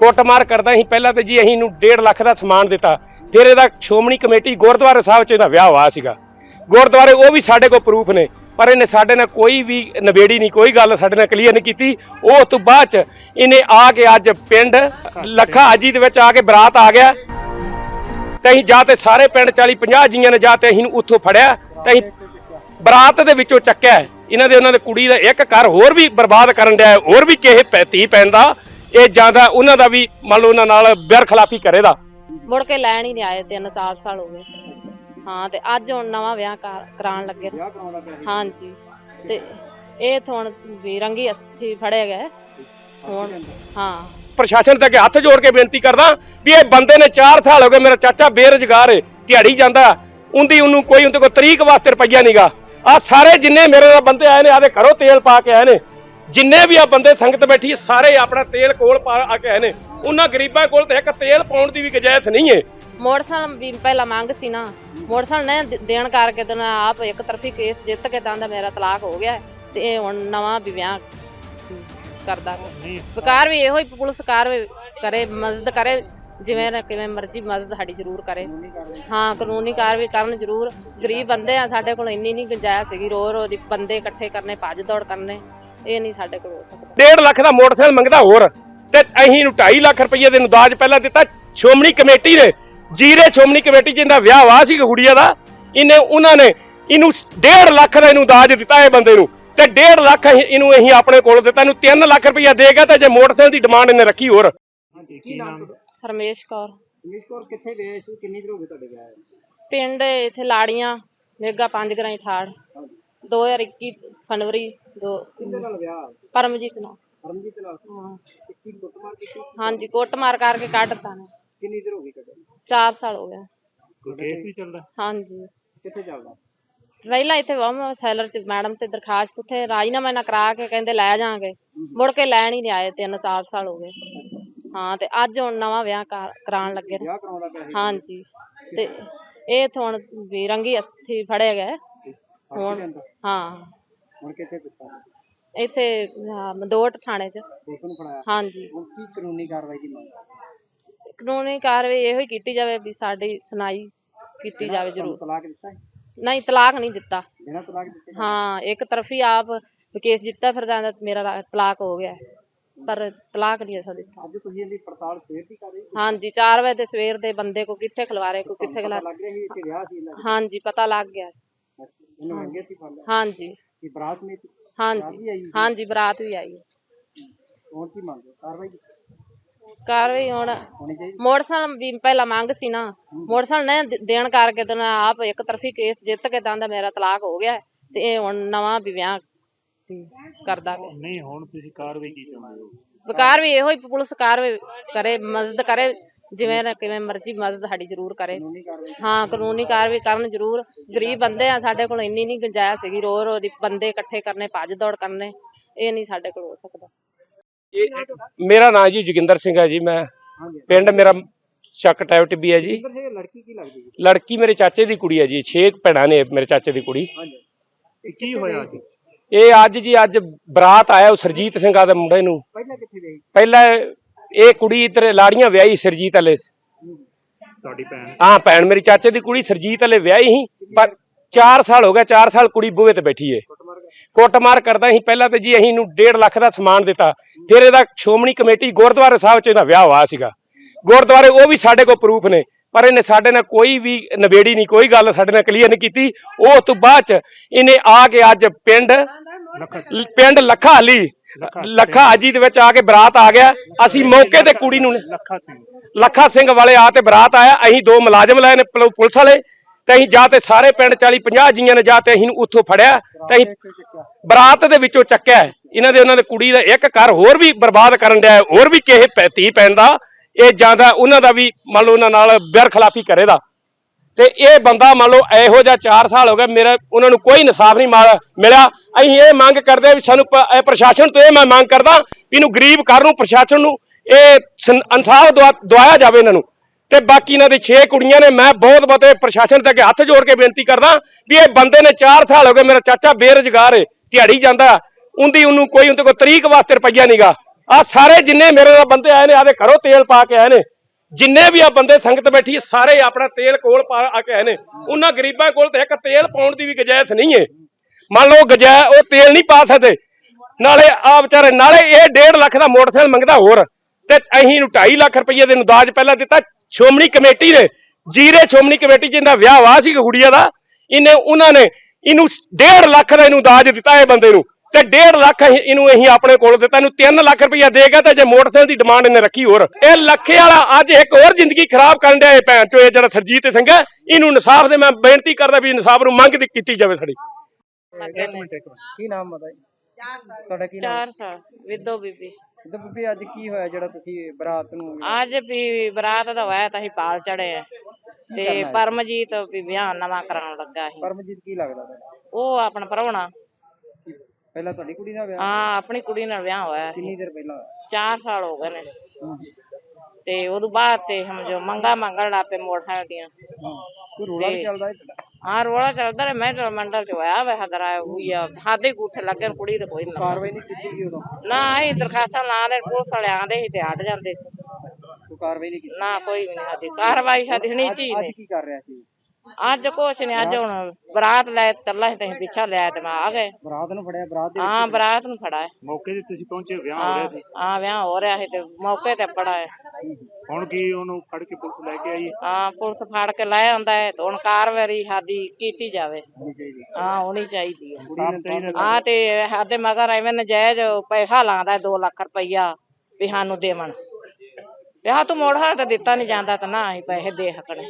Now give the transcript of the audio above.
ਕੁੱਟਮਾਰ ਕਰਦਾ ਸੀ। ਪਹਿਲਾਂ ਤੇ ਜੀ ਅਸੀਂ ਇਹਨੂੰ 1.5 ਲੱਖ ਦਾ ਸਮਾਨ ਦਿੱਤਾ। ਫਿਰ ਇਹਦਾ ਸ਼੍ਰੋਮਣੀ ਕਮੇਟੀ ਗੁਰਦੁਆਰਾ ਸਾਹਿਬ 'ਚ ਇਹਦਾ ਵਿਆਹ ਹੋਇਆ ਸੀਗਾ। ਗੁਰਦੁਆਰੇ ਉਹ ਵੀ ਸਾਡੇ ਕੋਲ ਪ੍ਰੂਫ ਨੇ, ਪਰ ਇਹਨੇ ਸਾਡੇ ਨਾਲ ਕੋਈ ਵੀ ਨਵੇੜੀ ਨਹੀਂ, ਕੋਈ ਗੱਲ ਸਾਡੇ ਨਾਲ ਕਲੀਅਰ ਨਹੀਂ ਕੀਤੀ। ਉਹ ਤੋਂ ਬਾਅਦ ਚ ਇਹਨੇ ਆ ਕੇ ਅੱਜ ਪਿੰਡ ਲੱਖਾ ਹਾਜੀ ਦੇ ਵਿੱਚ ਆ ਕੇ ਬਰਾਤ ਆ ਗਿਆ। ਤੇ ਅਸੀਂ ਜਾ ਤੇ ਸਾਰੇ ਪਿੰਡ 40 50 ਜੀਆਂ ਨੇ ਜਾ ਤੇ ਅਸੀਂ ਨੂੰ ਉੱਥੋਂ ਫੜਿਆ ਤੇ ਅਸੀਂ ਬਰਾਤ ਦੇ ਵਿੱਚੋਂ ਚੱਕਿਆ। ਇਹਨਾਂ ਦੇ, ਉਹਨਾਂ ਦੇ ਕੁੜੀ ਦਾ ਇੱਕ ਘਰ ਹੋਰ ਵੀ ਬਰਬਾਦ ਕਰਨ ਡਿਆ, ਹੋਰ ਵੀ ਕਿਸੇ ਪੈਤੀ ਪੈਂਦਾ ਇਹ ਜਾਂਦਾ ਉਹਨਾਂ ਦਾ ਵੀ ਮੰਨ ਲਓ ਉਹਨਾਂ ਨਾਲ ਬੇਰਖਲਾਫੀ ਕਰੇਦਾ ਮੁੜ ਕੇ ਲੈਣ ਹੀ ਨਹੀਂ ਆਏ ਤਿੰਨ ਚਾਰ ਸਾਲ ਹੋ ਗਏ। ਹਾਂ ਤੇ ਅੱਜ ਹੁਣ ਨਵਾਂ ਵਿਆਹ ਕਰ- ਕਰਾਉਣ ਲੱਗੇ। ਨੇ। ਹਾਂਜੀ ਤੇ ਇਹ ਤਾਂ ਹੁਣ ਵੀ ਰੰਗੀ ਅਸਥੀ ਫੜੇ ਗਏ ਹੁਣ ਹਾਂ। ਪ੍ਰਸ਼ਾਸਨ ਤੇ ਅੱਗੇ ਹੱਥ ਜੋੜ ਕੇ ਬੇਨਤੀ ਕਰਦਾ ਵੀ ਇਹ ਬੰਦੇ ਨੇ 4 ਸਾਲ ਹੋ ਗਏ ਮੇਰਾ ਚਾਚਾ ਬੇਰੁਜ਼ਗਾਰ ਹੈ ਦਿਹਾੜੀ ਜਾਂਦਾ ਉਹਦੀ ਉਹਨੂੰ ਕੋਈ ਉਹਦੇ ਕੋਲ ਤਰੀਕ ਵਾਸਤੇ ਰੁਪਈਆ ਨਹੀਂਗਾ ਆ ਸਾਰੇ ਜਿੰਨੇ ਮੇਰੇ ਨਾਲ ਬੰਦੇ ਆਏ ਨੇ ਆਦੇ ਘਰੋਂ ਤੇਲ ਪਾ ਕੇ ਆਏ ਨੇ। ਜਿੰਨੇ ਵੀ ਆ ਬੰਦੇ ਸੰਗਤ ਬੈਠੀ ਹੈ, ਸਾਰੇ ਆਪਣਾ ਤੇਲ ਕੋਲ ਪਾ ਆ ਕੇ ਆਏ ਨੇ। ਉਹਨਾਂ ਗਰੀਬਾਂ ਕੋਲ ਤੇ ਇੱਕ ਤੇਲ ਪਾਉਣ ਦੀ ਵੀ ਗੁੰਜਾਇਸ਼ ਨਹੀਂ ਹੈ। ਮੋਟਰਸਾਈਕਲ ਵੀ ਪਹਿਲਾਂ ਮੰਗ ਸੀ ਨਾ। ਮੋਟਰਸਾਈਕਲ ਨੇ ਦੇਣ ਕਰਕੇ ਤੇ ਨਾ ਆਪ ਇੱਕ ਤਰਫੀ ਕੇਸ ਜਿੱਤ ਕੇ ਤਾਂ ਦਾ ਮੇਰਾ ਤਲਾਕ ਹੋ ਗਿਆ ਤੇ ਹੁਣ ਨਵਾਂ ਵੀ ਵਿਆਹ ਕਰਦਾ। ਵਿਕਾਰ ਵੀ ਇਹੋ ਹੀ ਪੁਲਿਸ ਕਾਰਵਾਈ ਕਰੇ ਮਦਦ ਕਰੇ ਜਿਵੇਂ ਕਿਵੇਂ ਮਰਜ਼ੀ ਮਦਦ ਸਾਡੀ ਜ਼ਰੂਰ ਕਰੇ। ਹਾਂ ਕਾਨੂੰਨੀ ਕਾਰਵਾਈ ਕਰਨ ਜ਼ਰੂਰ। ਗਰੀਬ ਬੰਦੇ ਆ ਸਾਡੇ ਕੋਲ ਇੰਨੀ ਨਹੀਂ ਗੁੰਜਾਇਸ਼ ਸੀਗੀ ਰੋ ਰੋ ਦੀ ਬੰਦੇ ਇਕੱਠੇ ਕਰਨੇ ਭੱਜ ਦੌੜ ਕਰਨੇ। ਇਹ ਨਹੀਂ ਸਾਡੇ ਕੋਲ ਹੋ ਸਕਦਾ। 1.5 ਲੱਖ ਦਾ ਮੋਟਰਸਾਈਕਲ ਮੰਗਦਾ ਹੋਰ ਤੇ ਅਸੀਂ ਨੂੰ 2.5 ਲੱਖ ਰੁਪਏ ਦੇ ਨੂੰ ਦਾਜ ਪਹਿਲਾਂ ਦਿੱਤਾ। ਸ਼੍ਰੋਮਣੀ ਕਮੇਟੀ ਨੇ ਜੀਰੇ ਸ਼੍ਰੋਮਣੀ ਕਮੇਟੀ ਜਿੰਦਾ ਵਿਆਹ ਵਾ ਸੀ ਗੁੜੀਆ ਦਾ। ਇਹਨੇ ਉਹਨਾਂ ਨੇ ਇਹਨੂੰ 1.5 ਲੱਖ ਦਾ ਇਹਨੂੰ ਦਾਜ ਦਿੱਤਾ ਇਹ ਬੰਦੇ ਨੂੰ। ਤੇ 1.5 ਲੱਖ ਅਸੀਂ- ਇਹਨੂੰ ਅਸੀਂ ਆਪਣੇ ਕੋਲ ਦਿੱਤਾ ਇਹਨੂੰ 3 ਲੱਖ ਰੁਪਇਆ ਦੇਗਾ ਤੇ ਜੇ ਮੋਟਰਸਾਈਕਲ ਦੀ ਡਿਮਾਂਡ ਇਹਨੇ ਰੱਖੀ ਹੋਰ। ਕੀ ਨਾਮ ਰਮੇਸ਼ ਕੌਰ। ਰਮੇਸ਼ ਕੌਰ ਕਿੱਥੇ ਗਏ ਸੀ? ਕਿੰਨੀ ਦੇਰ ਹੋ ਗਈ ਤੁਹਾਡੇ ਵਿਆਹ ਨੂੰ? ਪਿੰਡ ਇੱਥੇ ਲਾੜੀਆਂ ਮੇਗਾ ਪੰਜ ਗਰਾਈ ਠਾੜ 2021 ਫਰਵਰੀ ਦੋ ਕਿਹਦੇ ਨਾਲ ਵਿਆਹ? ਪਰਮਜੀਤ ਨਾਲ। ਪਰਮਜੀਤ ਨਾਲ? ਹਾਂ। ਕੀ ਕੁੱਟਮਾਰ ਕੀਤੀ? ਹਾਂਜੀ ਕੁੱਟ ਮਾਰ ਕਰਕੇ ਕੱਢ ਦਿੱਤਾ ਨੇ। ਕਿੰਨੀ ਦੇਰ ਹੋ ਗਈ ਤੁਹਾਡੇ 4 ਸਾਲ ਹੋ ਕੋਈ ਕੇਸ ਵੀ ਚੱਲਦਾ? ਹਾਂਜੀ। ਕਿੱਥੇ ਚੱਲਦਾ? ਪਹਿਲਾਂ ਇੱਥੇ ਵਮ ਸੈਲਰ ਚ ਮੈਡਮ ਤੇ ਦਰਖਾਸਤ ਉੱਥੇ ਰਾਜੀਨਾਮਾ ਨਾ ਕਰਾ ਕੇ ਕਹਿੰਦੇ ਲੈ ਜਾਾਂਗੇ। ਮੁੜ ਕੇ ਲੈਣ ਹੀ ਨਹੀਂ ਆਏ ਤਿੰਨ ਚਾਰ ਸਾਲ ਹੋ ਗਏ। ਹਾਂ ਤੇ ਅੱਜ ਹੁਣ ਨਵਾਂ ਵਿਆਹ ਕਰ- ਕਰਾਉਣ ਲੱਗੇ ਨੇ। ਵਿਆਹ ਕਰਾਉਂਦਾ ਪਿਆ ਸੀ। ਹਾਂਜੀ। ਤੇ ਇਹ ਤਾਂ ਹੁਣ ਵੀ ਰੰਗੀ ਅਸਥੀ ਫੜੇ ਗਏ। ਹੁਣ। ਹਾਂ। ਹੁਣ ਕਿੱਥੇ ਦਿੱਤਾ? ਇੱਥੇ ਮਦੋਟ ਥਾਣੇ ਚ। ਪੁਲਿਸ ਨੂੰ ਫੜਾਇਆ? ਹਾਂਜੀ। ਹੁਣ ਕੀ ਕਾਨੂੰਨੀ ਕਾਰਵਾਈ ਦੀ ਮੰਗ? ਕਾਨੂੰਨੀ ਕਾਰਵਾਈ ਇਹੋ ਹੀ ਕੀਤੀ ਜਾਵੇ ਵੀ ਸਾਡੀ ਸੁਣਾਈ ਕੀਤੀ ਜਾਵੇ ਜ਼ਰੂਰ। ਤਲਾਕ ਦਿੱਤਾ ਹੈ? ਨਹੀਂ ਤਲਾਕ ਨਹੀਂ ਦਿੱਤਾ। ਬਿਨਾਂ ਤਲਾਕ ਦਿੱਤੇ ਹਾਂ ਇੱਕ ਤਰਫੀ ਆਪ ਕੇਸ ਜਿੱਤਾ ਫਿਰ ਜਾਂਦਾ ਤੇ ਮੇਰਾ ਰਾ- ਤਲਾਕ ਹੋ ਗਿਆ। ਹੈ। ਪਰ ਤਲਾਕ ਨਹੀਂ ਅਸਾਂ ਦਿੱਤਾ। ਅੱਜ ਤੁਸੀਂ ਇਹਦੀ ਪੜਤਾਲ ਫੇਰ ਦੀ ਕਰ ਰਹੇ ਹੋ? ਹਾਂਜੀ 4 ਵਜੇ ਦੇ ਸਵੇਰ ਦੇ ਬੰਦੇ ਕੋ ਕਿੱਥੇ ਖਿਲਵਾਰੇ ਕੋ ਕਿੱਥੇ ਪਤਾ ਖਿਲਾ ਲੱਗ ਰਿਹਾ ਸੀ ਇੱਥੇ ਵਿਆਹ ਸੀ ਇਹਨਾਂ ਹਾਂਜੀ ਪਤਾ ਲੱਗ ਗਿਆ। ਦਾ ਇਹਨੂੰ ਮੰਗੇ ਸੀ ਫੜ ਲਿਆ? ਹਾਂਜੀ। ਕਿ ਬਰਾਤ ਨੇ ਬਰਾਤ ਵੀ ਹਾਂਜੀ ਹਾਂਜੀ ਬਰਾਤ ਵੀ ਆਈ। ਹੁਣ ਕੀ ਮੰਗਦੇ ਕਾਰਵਾਈ? ਕਾਰਵਾਈ ਹੁਣ ਹੋਣੀ ਚਾਹੀਦੀ? ਮੋਟਰਸਾਈਕਲ ਵੀ ਪਹਿਲਾਂ ਮੰਗ ਸੀ ਨਾ। ਮੋਟਰਸਾਈਕਲ ਨੇ ਦੇ- ਦੇਣ ਕਰਕੇ ਤੇ ਆਪ ਇੱਕ ਤਰਫੀ ਕੇਸ ਜਿੱਤ ਕੇ ਤਾਂ ਦਾ ਮੇਰਾ ਤਲਾਕ ਹੋ ਗਿਆ। ਹੈ ਤੇ ਇਹ ਹੁਣ ਨਵਾਂ ਵੀ ਵਿਆਹ ਕਰਦਾ ਪਿਆ। ਨਹੀਂ ਹੁਣ ਤੁਸੀਂ ਕਾਰਵਾਈ ਕੀ ਚਾਹੁੰਦੇ ਹੋ? ਵਿਕਾਰ ਵੀ ਇਹੋ ਹੀ ਪੁਲਿਸ ਕਾਰਵਾਈ ਕਰੇ ਮਦਦ ਕਰੇ। ਜਿਵੇਂ ਨਾ ਕਿਵੇਂ ਮਰਜ਼ੀ ਮਦਦ ਸਾਡੀ ਜ਼ਰੂਰ ਕਰੇ। ਹਾਂ ਕਾਨੂੰਨੀ ਕਾਰਵਾਈ ਕਰਨ ਜ਼ਰੂਰ। ਗਰੀਬ ਬੰਦੇ ਆ ਸਾਡੇ ਕੋਲ ਇੰਨੀ ਨਹੀਂ ਗੁੰਜਾਇਸ਼ ਸੀਗੀ ਰੋ ਰੋ ਦੀ ਬੰਦੇ ਇਕੱਠੇ ਕਰਨੇ ਭੱਜ ਦੌੜ ਕਰਨੇ ਇਹ ਨਹੀਂ ਸਾਡੇ ਕੋਲ ਹੋ ਸਕਦਾ। ਇਹ- ਮੇਰਾ ਨਾਮ ਜੀ ਜੋਗਿੰਦਰ ਸਿੰਘ ਹੈ ਜੀ ਮੈਂ ਪਿੰਡ ਮੇਰਾ ਚੱਕ ਟੈਵਟ ਵੀ ਹੈ ਜੀ। ਲੜਕੀ ਕੀ ਲੱਗਦੀ ਜੀ ਲੜਕੀ ਮੇਰੇ ਚਾਚੇ ਦੀ ਕੁੜੀ ਹੈ ਜੀ 6 ਭੈਣਾਂ ਨੇ ਮੇਰੇ ਚਾਚੇ ਦੀ ਕੁੜੀ। ਕੀ ਹੋਇਆ ਸੀ? ਇਹ ਅੱਜ ਜੀ ਅੱਜ ਬਰਾਤ ਆਇਆ ਉਹ ਸਰਜੀਤ ਸਿੰਘ ਆ ਦੇ ਮੁੰਡੇ ਨੂੰ। ਪਹਿਲਾਂ ਕਿੱਥੇ ਗਈ? ਪਹਿਲਾਂ ਇਹ ਕੁੜੀ ਇਧਰ ਲਾੜੀਆਂ ਵਿਆਹੀ ਸਰਜੀਤ ਵਾਲੇ ਤੁਹਾਡੀ ਭੈਣ? ਹਾਂ ਭੈਣ ਮੇਰੀ ਚਾਚੇ ਦੀ ਕੁੜੀ ਸਰਜੀਤ ਵਾਲੇ ਵਿਆਹੀ ਸੀ ਪਰ 4 ਸਾਲ ਹੋ ਗਿਆ 4 ਸਾਲ ਕੁੜੀ ਬੂਹੇ ਤੇ ਬੈਠੀ ਏ। ਕੁੱਟਮਾਰ ਕਰ ਕੁੱਟਮਾਰ ਕਰਦਾ ਸੀ ਪਹਿਲਾਂ ਤੇ ਜੀ ਅਸੀਂ ਨੂੰ 1.5 ਲੱਖ ਦਾ ਸਮਾਨ ਦਿੱਤਾ। ਫਿਰ ਇਹਦਾ ਸ਼੍ਰੋਮਣੀ ਕਮੇਟੀ ਗੁਰਦੁਆਰਾ ਸਾਹਿਬ 'ਚ ਇਹਦਾ ਵਿਆਹ ਹੋਇਆ ਸੀਗਾ। ਗੁਰਦੁਆਰੇ ਉਹ ਵੀ ਸਾਡੇ ਕੋਲ ਪ੍ਰੂਫ ਨੇ ਪਰ ਇਹਨੇ ਸਾਡੇ ਨਾਲ ਕੋਈ ਵੀ ਨਵੇੜੀ ਨਹੀਂ ਕੋਈ ਗੱਲ ਸਾਡੇ ਨਾਲ ਕਲੀਅਰ ਨਹੀਂ ਕੀਤੀ। ਉਹ ਤੋਂ ਬਾਅਦ ਚ ਇਹਨੇ ਆ ਕੇ ਅੱਜ ਪਿੰਡ ਪਿੰਡ ਲੱਖਾ ਹਾਲੀ ਲੱਖਾ ਹਾਜੀ ਦੇ ਵਿੱਚ ਆ ਕੇ ਬਰਾਤ ਆ ਗਿਆ। ਅਸੀਂ ਮੌਕੇ ਤੇ ਕੁੜੀ ਨੂੰ ਲੱਖਾ ਸਿੰਘ। ਲੱਖਾ ਸਿੰਘ ਵਾਲੇ ਆ ਤੇ ਬਰਾਤ ਆਇਆ। ਅਸੀਂ ਦੋ ਮੁਲਾਜ਼ਮ ਲਏ ਨੇ ਪੁਲ- ਪੁਲਿਸ ਵਾਲੇ। ਤੇ ਅਸੀਂ ਜਾ ਤੇ ਸਾਰੇ ਪਿੰਡ 40 50 ਜੀਆਂ ਨੇ ਜਾ ਤੇ ਅਸੀਂ ਨੂੰ ਉੱਥੋਂ ਫੜਿਆ। ਤੇ ਅਸੀਂ ਬਰਾਤ ਦੇ ਵਿੱਚੋਂ ਚੱਕਿਆ। ਇਹਨਾਂ ਦੇ ਉਹਨਾਂ ਦੇ ਕੁੜੀ ਦਾ ਇੱਕ ਘਰ ਹੋਰ ਵੀ ਬਰਬਾਦ ਕਰਨ ਡਿਆ। ਹੋਰ ਵੀ ਕਿਸੇ ਪੈਤੀ ਪੈਂਦਾ ਇਹ ਜਾਂਦਾ ਉਹਨਾਂ ਦਾ ਵੀ ਮੰਨ ਲਓ ਉਹਨਾਂ ਨਾਲ ਬੇਰਖਲਾਫੀ ਕਰੇਦਾ ਤੇ ਇਹ ਬੰਦਾ ਮੰਨ ਲਓ ਇਹੋ ਜਿਹਾ 4 ਸਾਲ ਹੋ ਗਏ, ਮੇਰਾ ਉਹਨਾਂ ਨੂੰ ਕੋਈ ਇਨਸਾਫ ਨਹੀਂ ਮਾ- ਮਿਲਿਆ। ਅਸੀਂ ਇਹ ਮੰਗ ਕਰਦੇ ਵੀ ਸਾਨੂੰ ਪ੍ਰਸ਼ਾਸਨ ਤੋਂ ਇਹ ਮੈਂ ਮੰਗ ਕਰਦਾ ਵੀ ਇਹਨੂੰ ਗਰੀਬ ਘਰ ਨੂੰ, ਪ੍ਰਸ਼ਾਸਨ ਨੂੰ ਇਹ ਇਨਸਾਫ ਦਵਾ- ਦਵਾਇਆ ਜਾਵੇ ਇਹਨਾਂ ਨੂੰ। ਤੇ ਬਾਕੀ ਇਹਨਾਂ ਦੇ 6 ਕੁੜੀਆਂ ਨੇ, ਮੈਂ ਬਹੁਤ ਬਹੁਤੇ ਪ੍ਰਸ਼ਾਸਨ ਤੇ ਅੱਗੇ ਹੱਥ ਜੋੜ ਕੇ ਬੇਨਤੀ ਕਰਦਾ ਵੀ ਇਹ ਬੰਦੇ ਨੇ 4 ਸਾਲ ਹੋ ਗਏ, ਮੇਰਾ ਚਾਚਾ ਬੇਰੁਜ਼ਗਾਰ ਹੈ, ਦਿਹਾੜੀ ਜਾਂਦਾ ਉਹਦੀ ਉਹਨੂੰ ਕੋਈ, ਉਹਦੇ ਕੋਲ ਤਰੀਕ ਵਾਸਤੇ ਰੁਪਈਆ ਨਹੀਂਗਾ ਆ ਸਾਰੇ ਜਿੰਨੇ ਮੇਰੇ ਨਾਲ ਬੰਦੇ ਆਏ ਨੇ ਆਦੇ ਘਰੋਂ ਤੇਲ ਪਾ ਕੇ ਆਏ ਨੇ। ਜਿੰਨੇ ਵੀ ਆ ਬੰਦੇ ਸੰਗਤ ਬੈਠੀ ਸਾਰੇ ਆਪਣਾ ਤੇਲ ਕੋਲ ਪਾ ਆ ਕੇ ਆਏ ਨੇ। ਉਹਨਾਂ ਗਰੀਬਾਂ ਕੋਲ ਤੇ ਇੱਕ ਤੇਲ ਪਾਉਣ ਦੀ ਵੀ ਗੁੰਜਾਇਸ਼ ਨਹੀਂ ਹੈ ਮੰਨ ਲਓ ਗਜਾ, ਉਹ ਤੇਲ ਨਹੀਂ ਪਾ ਸਕਦੇ। ਨਾਲੇ ਆ ਵਿਚਾਰੇ, ਨਾਲੇ ਇਹ 1.5 ਲੱਖ ਦਾ ਮੋਟਰਸਾਈਕਲ ਮੰਗਦਾ ਹੋਰ। ਤੇ ਅਸੀਂ ਨੂੰ 2.5 ਲੱਖ ਰੁਪਏ ਦੇ ਨੂੰ ਦਾਜ ਪਹਿਲਾਂ ਦਿੱਤਾ। ਸ਼੍ਰੋਮਣੀ ਕਮੇਟੀ ਨੇ, ਜੀਰੇ ਸ਼੍ਰੋਮਣੀ ਕਮੇਟੀ ਜਿੰਦਾ ਵਿਆਹ ਵਾ ਸੀ ਗੁੜੀਆ ਦਾ, ਇਹਨੇ, ਉਹਨਾਂ ਨੇ ਇਹਨੂੰ 1.5 ਲੱਖ ਦਾ ਇਹਨੂੰ ਦਾਜ ਦਿੱਤਾ ਇਹ ਬੰਦੇ ਨੂੰ। ਤੇ 1.5 ਲੱਖ ਅਸੀਂ- ਇਹਨੂੰ ਅਸੀਂ ਆਪਣੇ ਕੋਲ ਦਿੱਤਾ ਇਹਨੂੰ 3 ਲੱਖ ਰੁਪਇਆ ਦੇਗਾ ਤੇ ਜੇ ਮੋਟਰਸਾਈਕਲ ਦੀ ਡਿਮਾਂਡ ਇਹਨੇ ਰੱਖੀ ਹੋਰ। ਇਹ ਲੱਖੇ ਵਾਲਾ ਅੱਜ ਇੱਕ ਹੋਰ ਜ਼ਿੰਦਗੀ ਖਰਾਬ ਕਰਨ ਡਿਆ ਇਹ ਭੈਣ ਚੋ ਇਹ ਜਿਹੜਾ ਸਰਜੀਤ ਸਿੰਘ ਹੈ ਇਹਨੂੰ ਇਨਸਾਫ ਦੇ ਮੈਂ ਬੇਨਤੀ ਕਰਦਾ ਵੀ ਇਨਸਾਫ ਨੂੰ ਮੰਗ ਦੀ ਕੀਤੀ ਜਾਵੇ ਸਾਡੀ। ਇੱਕ ਮਿੰਟ ਇੱਕ ਮਿੰਟ। ਕੀ ਨਾਮ ਬਤਾ ਜੀ ਤੁਹਾਡਾ ਕੀ ਨਾਮ? 4 ਸਾਲ ਵਿਦੋ ਬੀਬੀ। ਤੇ ਬੀਬੀ ਅੱਜ ਕੀ ਹੋਇਆ ਜਿਹੜਾ ਤੁਸੀਂ ਬਰਾਤ ਨੂੰ ਅੱਜ ਵੀ ਬਰਾਤ ਦਾ ਹੋਇਆ ਤਾਂ ਅਸੀਂ ਪਾਲ ਚੜੇ ਆ। ਤੇ ਪਰਮਜੀਤ ਵੀ ਵਿਆਹ ਨਵਾਂ ਕਰਾਉਣ ਲੱਗਾ ਸੀ। ਪਰਮਜੀਤ ਕੀ ਲੱਗਦਾ? ਉਹ ਆਪਣਾ ਪਰਵਣਾ। ਪਹਿਲਾਂ ਤੁਹਾਡੀ ਕੁੜੀ ਦਾ ਵਿਆਹ ਹਾਂ ਆਪਣੀ ਕੁੜੀ ਨਾਲ ਵਿਆਹ ਹੋਇਆ ਸੀ। ਕਿੰਨੀ ਦੇਰ ਪਹਿਲਾਂ ਹੋਇਆ? 4 ਸਾਲ ਹੋ ਗਏ ਨੇ। ਤੇ ਉਦੋਂ ਬਾਅਦ ਤੇ ਸਮਝੋ ਮੰਗਾ ਮੰਗਣ ਲੱਪੇ ਮੋਟਰਸਾਈਕਲ ਦੀਆਂ। ਕੋਈ ਰੋਲਾ ਵੀ ਤੇ- ਚੱਲਦਾ ਹੈ? ਹਾਂ ਰੋਲਾ ਚੱਲਦਾ ਰਿਹਾ। ਮੈਂ ਮੰਡਲ ਚ ਹੋਇਆ ਵੇ ਹਦਰਾ ਹੋਈ ਆ। ਹਾਦੇ ਗੂਠੇ ਲੱਗੇ ਨੇ ਕੁੜੀ ਤੇ ਕੋਈ ਨਾ ਕਾਰਵਾਈ ਨਹੀਂ ਕੀਤੀ ਗਈ ਉਦੋਂ? ਨਾ ਅਸੀਂ ਦਰਖਾਸਤਾਂ ਲਾ ਲੈ ਪੁਲਿਸ ਵਾਲੇ ਆਂਦੇ ਸੀ ਤੇ ਹਟ ਜਾਂਦੇ ਸੀ। ਕੋਈ ਕਾਰਵਾਈ ਨਹੀਂ ਕੀਤੀ? ਨਾ ਕੋਈ ਵੀ ਨਹੀਂ ਸਾਡੀ ਕਾਰਵਾਈ ਸਾਡੀ ਨਹੀਂ ਚੀ ਅੱਜ ਕੀ ਕਰ ਰਿਹਾ ਸੀ? ਅੱਜ ਕੁਛ ਨਹੀਂ ਅੱਜ ਹੁਣ ਬਰਾਤ ਲੈ ਤੇ ਚੱਲਾ ਸੀ ਤੇ ਅਸੀਂ ਪਿੱਛਾ ਲਿਆ ਤੇ ਮੈਂ ਆ ਗਏ। ਬਰਾਤ ਨੂੰ ਫੜਿਆ ਬਰਾਤ ਦੇ ਹਾਂ ਬਰਾਤ ਨੂੰ ਫੜਾ ਹੈ ਮੌਕੇ ਤੇ ਤੁਸੀਂ ਪਹੁੰਚੇ ਵਿਆਹ ਹੋ ਰਿਹਾ ਸੀ। ਹਾਂ ਵਿਆਹ ਹੋ ਰਿਹਾ ਸੀ ਤੇ ਮੌਕੇ ਤੇ ਫੜਾ ਹੈ ਹੁਣ ਕੀ ਉਹਨੂੰ ਫੜ ਕੇ ਪੁਲਿਸ ਲੈ ਕੇ ਆਈ? ਹੈ? ਹਾਂ ਪੁਲਿਸ ਫੜ ਕੇ ਲੈ ਆਉਂਦਾ ਹੈ ਤੇ ਹੁਣ ਕਾਰਵਾਈ ਸਾਡੀ ਕੀਤੀ ਜਾਵੇ। ਹਾਂ। ਹੋਣੀ ਚਾਹੀਦੀ ਹੈ। ਇਨਸਾਫ਼ ਚਾਹੀਦਾ ਹਾਂ ਤੇ ਸਾਡੇ ਮਗਰ ਐਵੇਂ ਨਜਾਇਜ਼ ਪੈਸਾ ਲਾਉਂਦਾ 2 ਲੱਖ ਰੁਪਈਆ ਵੀ ਸਾਨੂੰ ਦੇਵਣ। ਵਿਆਹ ਤੋਂ ਮੋੜ ਹਾਲ ਤਾਂ ਦਿੱਤਾ ਨਹੀਂ ਜਾਂਦਾ ਤਾਂ ਨਾ ਅਸੀਂ ਪੈਸੇ ਦੇ ਸਕਣੇ।